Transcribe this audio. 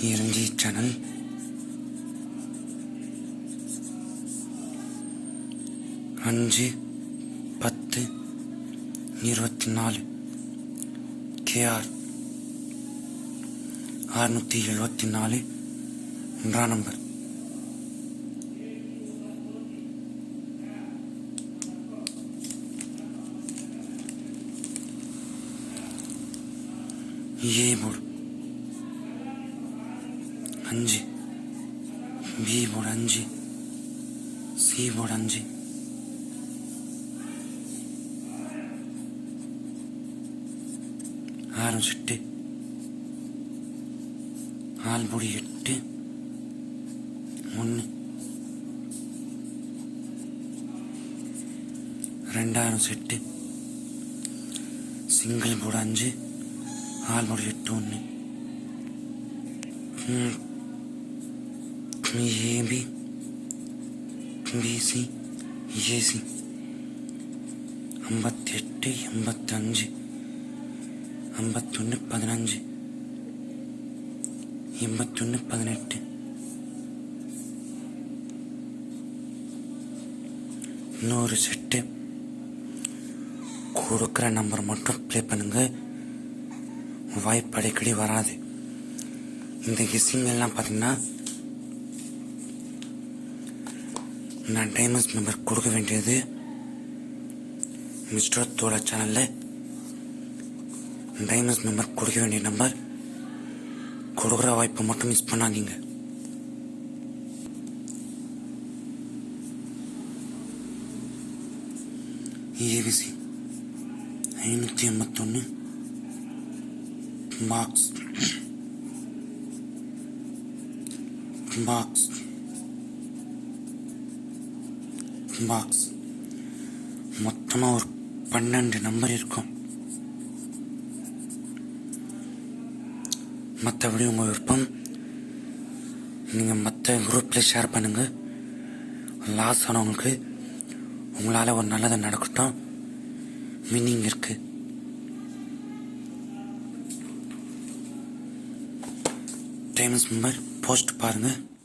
இறங்கி சேனல் அஞ்சு பத்து இருபத்தி நாலு. கேஆர் அறுநூற்றி எழுபத்தி நாலு. ஒன்றாம் நம்பர். ஏ போர்டு அஞ்சு பி போர்டு அஞ்சு சி போர்டு அஞ்சு ஆரம்பிச்சுட்டு ஆல்பொடி எட்டு ஒன்று ரெண்டாயிரம் செட்டு. சிங்கிள் போர்டு அஞ்சு ஆல்பொடி எட்டு ஒன்று ஏபி பிசி ஏசி ஐம்பத்தெட்டு எண்பத்தஞ்சு ஐம்பத்தொன்று பதினஞ்சு எண்பத்தொன்று பதினெட்டு இன்னொரு செட்டு கொடுக்குற நம்பர் மட்டும் ப்ளே பண்ணுங்க வாய்ப்பு அடிக்கடி வராது இந்த கெஸ்ஸிங் எல்லாம் பார்த்தீங்கன்னா நான் டைமஸ் நம்பர் கொடுக்க வேண்டியது மிஸ்டர் தோழா சேனலில். டைமஸ் நம்பர் கொடுக்க வேண்டிய நம்பர் கொடுக்குற வாய்ப்பை மட்டும் மிஸ் பண்ணாதீங்க. ஏபிசி ஐநூற்றி எண்பத்தொன்று பாக்ஸ். பாக்ஸ். பாக்ஸ் மொத்தமாக ஒரு பன்னெண்டு நம்பர் இருக்கும். மற்றபடி உங்கள் விருப்பம். நீங்கள் மற்ற குரூப்பில் ஷேர் பண்ணுங்கள் லாஸ் ஆனவங்களுக்கு உங்களால் ஒரு நல்லது நடக்கட்டும். மீனிங் இருக்குது டைம்ஸ் மெம்பர் போஸ்ட் பாருங்கள்